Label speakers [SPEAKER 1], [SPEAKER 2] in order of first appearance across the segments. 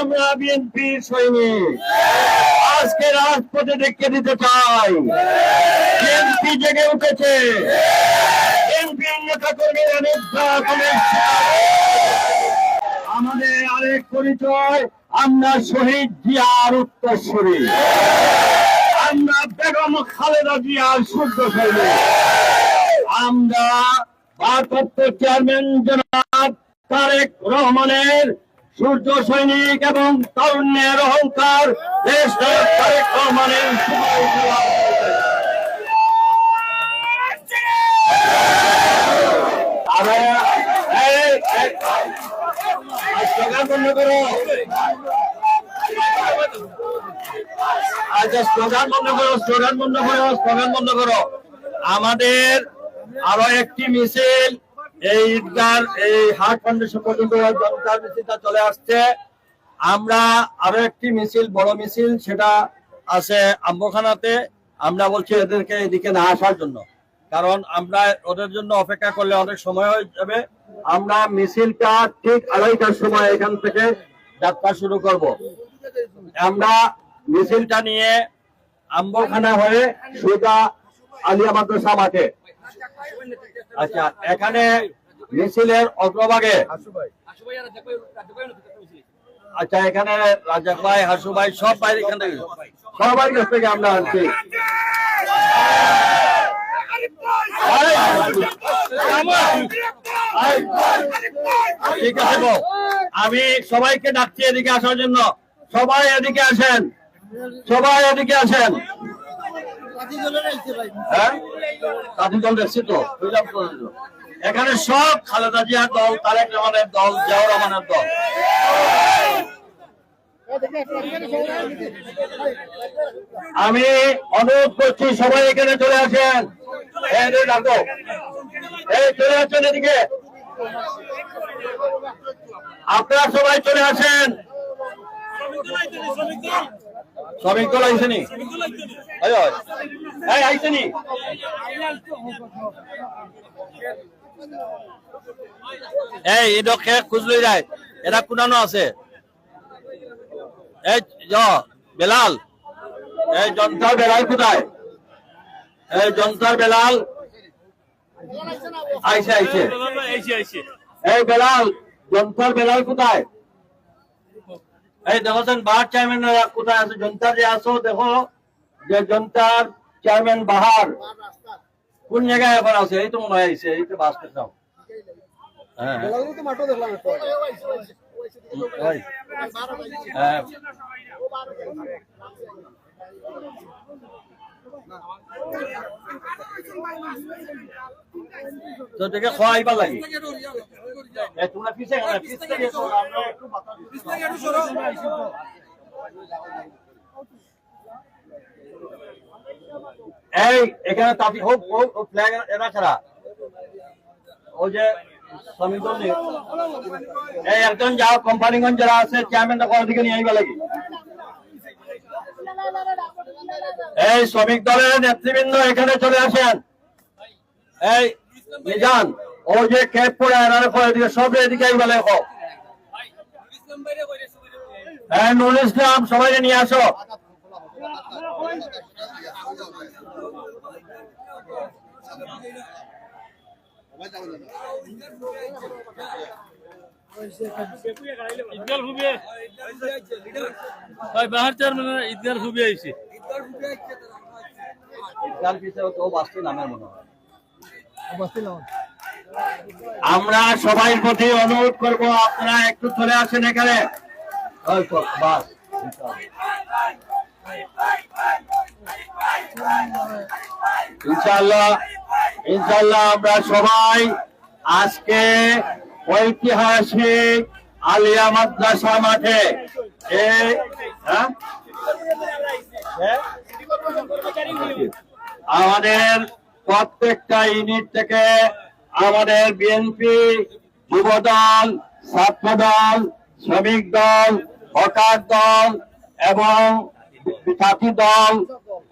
[SPEAKER 1] আমরা বিএনপি সৈনিক। আজকে রাজপথে দেখে দিতে চাই। বিএনপি জেগে উঠেছে। বিএনপি নেতা কর্মীরা আমাদের আরেক পরিচয়, আমরা শহীদ জিয়ার উত্তরসূরি। আমরা বেগম খালেদা জিয়ার সূর্য সৈনিক। আমরা ভারপ্রাপ্ত চেয়ারম্যান জনাব তারেক রহমানের সূর্য সৈনিক এবং তরুণের অহংকার দেশ আচ্ছা স্লোগান বন্ধ করো স্লোগান বন্ধ করো স্লোগান বন্ধ করো আমাদের আরও একটি মিছিল এই ঈদগার, এই হাট ফাউন্ডেশন পর্যন্ত জনতার মিছিলটা চলে আসছে। আমরা আরও একটি মিছিল, বড় মিছিল, সেটা আছে আম্বখানাতে আমরা বলছি এদেরকে এদিকে না আসার জন্য। কারণ আমরা ওদের জন্য অপেক্ষা করলে অনেক সময় হয়ে যাবে। আমরা মিছিলটা ঠিক আড়াইটার সময় এখান থেকে যাত্রা শুরু করব। আমরা মিছিলটা নিয়ে আম্বখানা হয়ে সোজা আলিয়া মাদ্রাসা মাঠে আচ্ছা এখানে মিছিলের অগ্রভাগে আচ্ছা এখানে রাজাক ভাই, হাসু ভাই, সব বাইরে সবাই কাছ থেকে আমরা আনছি ঠিক আছে আমি সবাইকে ডাকছি এদিকে আসার জন্য। সবাই এদিকে আসেন। সবাই এদিকে আসেন হ্যাঁ কাজী দল দেখছি তো বুঝলাম তো। এখানে সব খালেদা জিয়ার দল, তারেক রহমানের দল, জিয়াউর রহমানের দল। আমি অনুরোধ করছি, সবাই এখানে চলে আসেন। এই যে ডাকো। এই, চলে আসেন এদিকে। আপনারা সবাই চলে আসেন। শ্রমিক দল আইসেনি আইসেনি এই এটা খে খুঁজলে যায়। এরা কোনানো আছে? এই বেলাল। এই জনতার বেলাল কোথায়? এই জনতার বেলাল। আইসে আইসে এই, বেলাল জনতার বেলাল কোথায়? এই দেখছেন বাহার চেয়ারম্যান কোথায় আছে? জনতা যে আসো দেখো, যে জনতার চেয়ারম্যান বাহার কোন জায়গায় এখন আছে? এই তো মনে হয় এই তো বাস পেতাম হ্যাঁ। হ্যাঁ তো দেখে খোয়া আইবার লাগে তোমরা পিছে পিছ থেকে আমরা একটু দিচ্ছি। এই এখানে তাঁতি হোক ফ্ল্যাগ এরা ছাড়া ও যে শ্রমিক এই একজন যাও কোম্পানিগঞ্জ যারা আছে চেয়ারম্যানটা কোথা থেকে নিয়ে আইবা লাগে। এই শ্রমিক দলের নেতৃবৃন্দ এখানে চলে আসেন। এই, নিজান, ও যে ক্যাপ পরে এনারে পরে এদিকে সব এদিকে লেখো। হ্যাঁ নুরুল ইসলাম সবাই নিয়ে আসো।
[SPEAKER 2] ঈদগার খুবই বাহার ঈদগার খুবই আইছে।
[SPEAKER 1] আমরা সবাই প্রতি অনুরোধ করব আপনারা একটু চলে আসেন এখানে। ইনশাল্লাহ ইনশাল্লাহ আমরা সবাই আজকে ঐতিহাসিক আলিয়া মাদ্রাসা মাঠে। হ্যাঁ? আমাদের প্রত্যেকটা ইউনিট থেকে আমাদের বিএনপি যুব দল ছাত্র দল শ্রমিক দল, হকার দল এবং সাথী দল,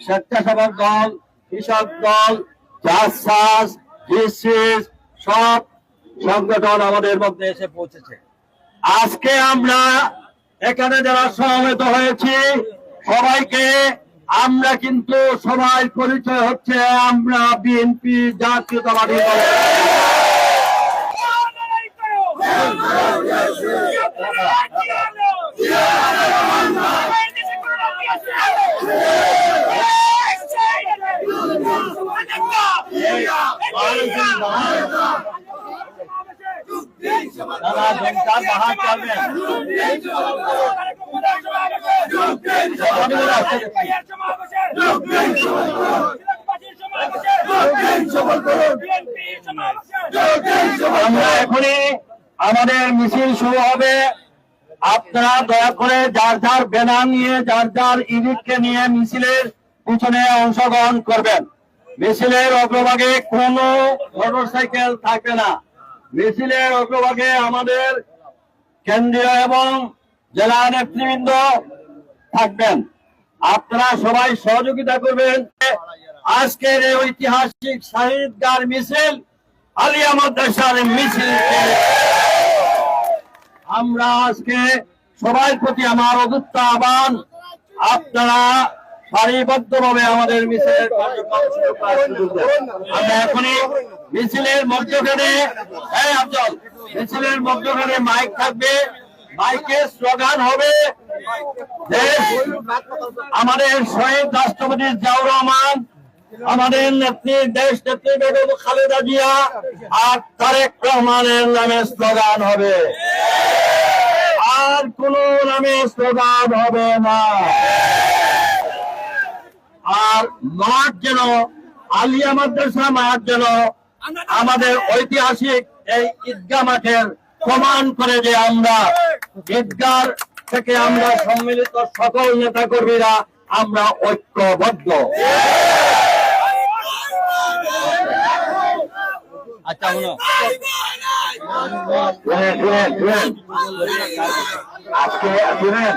[SPEAKER 1] স্বেচ্ছাসেবক দল, কৃষক দল চাষ সব সংগঠন আমাদের মধ্যে এসে পৌঁছেছে। আজকে আমরা এখানে যারা সমবেত হয়েছি সবাইকে আমরা কিন্তু সবাই পরিচয় হচ্ছে আমরা বিএনপি জাতীয়তাবাদী দল। জনতার বাহার আমরা এখনই আমাদের মিছিল শুরু হবে। আপনারা দয়া করে যার যার ব্যানার নিয়ে, যার যার ইউনিটকে নিয়ে মিছিলের পিছনে অংশগ্রহণ করবেন। মিছিলের অগ্রভাগে কোনো মোটরসাইকেল থাকবে না। মিছিলের অগ্রভাগে আমাদের কেন্দ্রীয় এবং জেলা নেতৃবৃন্দ থাকবেন। আপনারা সবাই সহযোগিতা করবেন। আজকের এই ঐতিহাসিক শহীদগার মিছিল, আলিয়া মাদ্রাসার মিছিল। আমরা আজকে সবার প্রতি আমার অদুত্ত আহ্বান, আপনারা সারিবদ্ধভাবে আমাদের মিছিলের। আমরা এখনই মিছিলের মধ্যখানে, এই আফজল, মিছিলের মধ্যখানে মাইক থাকবে, মাইকে স্লোগান হবে। আমাদের শহীদ রাষ্ট্রপতি জিয়াউর রহমান, আমাদের নেত্রী, দেশ নেত্রী বেগম খালেদা জিয়া আর তারেক রহমানের নামে স্লোগান হবে। আর কোন নামে স্লোগান হবে না। আর মাঠ যেন, আলিয়া মাদ্রাসা মাঠ যেন আমাদের ঐতিহাসিক এই ঈদগা মাঠের প্রমাণ করে যে আমরা ঈদগাহ থেকে আমরা সম্মিলিত সকল নেতা কর্মীরা আমরা ঐক্যবদ্ধ। আচ্ছা শুনেন। আজকে শুনেন